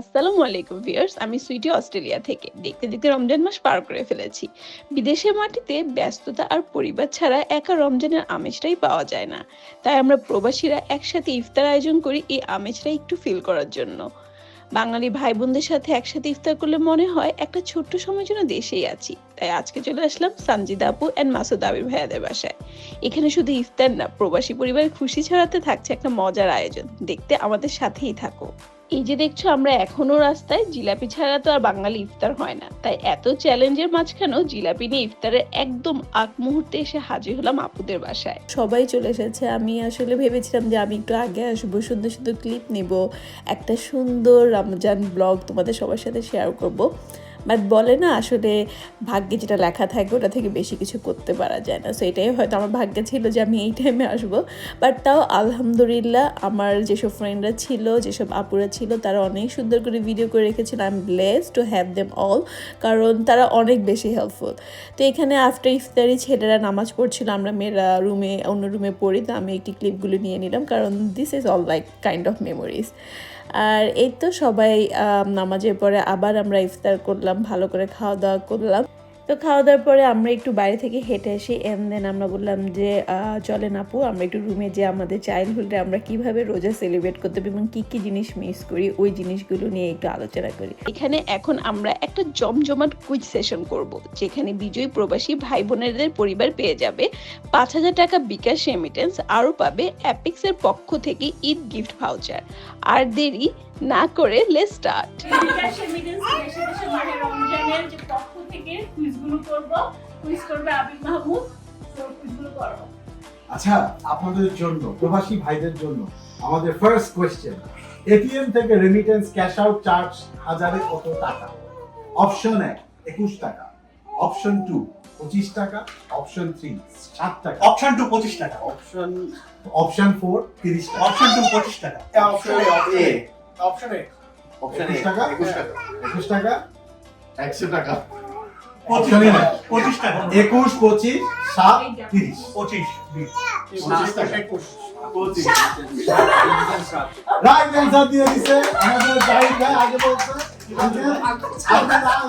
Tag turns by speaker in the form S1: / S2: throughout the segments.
S1: আসসালামু আলাইকুম ভিউয়ার্স, আমি সুইটি অস্ট্রেলিয়া থেকে। দেখতে দেখতে রমজান মাস পার করে ফেলেছি। বিদেশের মাটিতে ব্যস্ততা আর পরিবার ছাড়া একা রমজানের আমেজটাই পাওয়া যায় না। তাই আমরা প্রবাসীরা একসাথে ইফতার আয়োজন করি এই আমেজটা একটু ফিল করার জন্য। বাঙালি ভাই বোনদের সাথে একসাথে ইফতার করলে মনে হয় একটা ছোট্ট সময় জন্য দেশেই আছি। তাই আজকে চলে আসলাম সানজিদা আপু অ্যান্ড মাসুদ আবির ভাইয়াদের বাসায়। এখানে শুধু ইফতার না, প্রবাসী পরিবারের খুশি ছড়াতে থাকছে একটা মজার আয়োজন। দেখতে আমাদের সাথেই থাকো। এই যে দেখছ, আমরা এখনও রাস্তায় জিলাপি ছাড়া তো আর বাঙালি ইফতার হয় না। তাই এত চ্যালেঞ্জের মাঝখানেও জিলাপি নিয়ে ইফতারের একদম আগ মুহূর্তে এসে হাজির হলাম আপুদের বাসায়। সবাই চলে এসেছে। আমি আসলে ভেবেছিলাম যে আমি একটু আগে আসব, সুন্দর সুন্দর ক্লিপ নেব, একটা সুন্দর রমজান ব্লগ তোমাদের সবার সাথে শেয়ার করব। বাট বলে না আসলে ভাগ্যে যেটা লেখা থাকে ওটা থেকে বেশি কিছু করতে পারা যায় না। সো এটাই হয়তো আমার ভাগ্যে ছিল যে আমি এই টাইমে আসব। বাট তাও আলহামদুলিল্লাহ আমার যেসব ফ্রেন্ডরা ছিল, যেসব আপুরা ছিল, তারা অনেক সুন্দর করে ভিডিও করে রেখেছিল। I am bless to have them all কারণ তারা অনেক বেশি হেল্পফুল তো এখানে আফটার ইফতারি ছেলেরা নামাজ পড়ছিল, আমরা মেয়েরা রুমে অন্য রুমে পড়ি, তো আমি একটি ক্লিপগুলো নিয়ে নিলাম কারণ this is all like kind of memories আর এই তো সবাই নামাজের পরে আবার আমরা ইফতার করলাম। ভালো করে খাওয়া দাওয়া করলাম। তো খাওয়া দাওয়ার পরে আমরা একটু বাইরে থেকে হেঁটে আসি এন্ড দেন আমরা বললাম যে আহ, চলেন আপু আমরা একটু রুমে যে আমাদের চাইল্ডহুডে আমরা কীভাবে রোজা সেলিব্রেট করতে পারি এবং কী কী জিনিস মিস করি ওই জিনিসগুলো নিয়ে একটু আলোচনা করি। এখানে এখন আমরা একটা জমজমাট কুইজ সেশন করব যেখানে বিজয়ী প্রবাসী ভাই বোনেদের পরিবার পেয়ে যাবে পাঁচ হাজার টাকা বিকাশ রেমিটেন্স আরও পাবে অ্যাপিক্সের পক্ষ থেকে ঈদ গিফট ভাউচার আর দেরি না করে লেট স্টার্ট
S2: থেকে কুইজগুলো করব। কুইজ করবে আবির মাহমুদ তো কুইজগুলো করব
S3: আচ্ছা আপনাদের জন্য প্রবাসী ভাইদের জন্য আমাদের ফার্স্ট কোয়েশ্চেন এটিএম থেকে রেমিটেন্স ক্যাশ আউট চার্জ হাজারে কত টাকা? অপশন এক একুশ টাকা। অপশন টু পঁচিশ টাকা। অপশন থ্রি সাত টাকা।
S4: অপশন টু পঁচিশ টাকা।
S3: অপশন অপশন ফোর তিরিশ টাকা।
S4: অপশন টু পঁচিশ টাকা।
S5: Option A option A
S4: option
S3: একুশ টাকা?
S5: একুশ টাকা।
S3: একুশ টাকা?
S5: একশো টাকা।
S3: একুশ পঁচিশ সাত তিরিশ।
S4: পঁচিশ
S5: পঁচিশ টাকা
S4: পঁচিশ।
S3: রাইট অ্যান্সার দিয়ে দিছে। আমাদের জাহিদ ভাই আগে বলছে।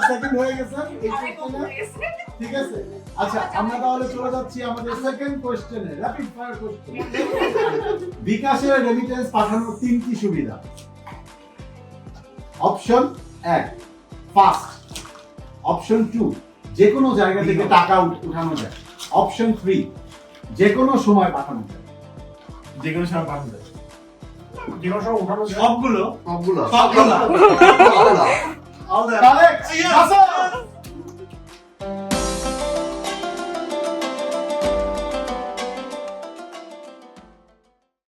S3: সেকেন্ড হয়ে গেছে। এই কোশ্চেনে ঠিক আছে? আচ্ছা আমরা তাহলে চলে যাচ্ছি আমাদের সেকেন্ড কোশ্চেনে র্যাপিড ফায়ার কোশ্চেন বিকাশের রেমিটেন্স পাঠানোর তিনটি সুবিধা। অপশন এক ফাস্ট অপশন টু যে কোনো জায়গা থেকে টাকা উঠানো যায়। অপশন থ্রি যে কোনো সময় পাঠানো যায়।
S4: যে কোনো সময় পাঠানো যায়।
S5: যে কোনো সময় উঠানো যায়।
S4: সবগুলো।
S5: সবগুলো।
S4: সবগুলো।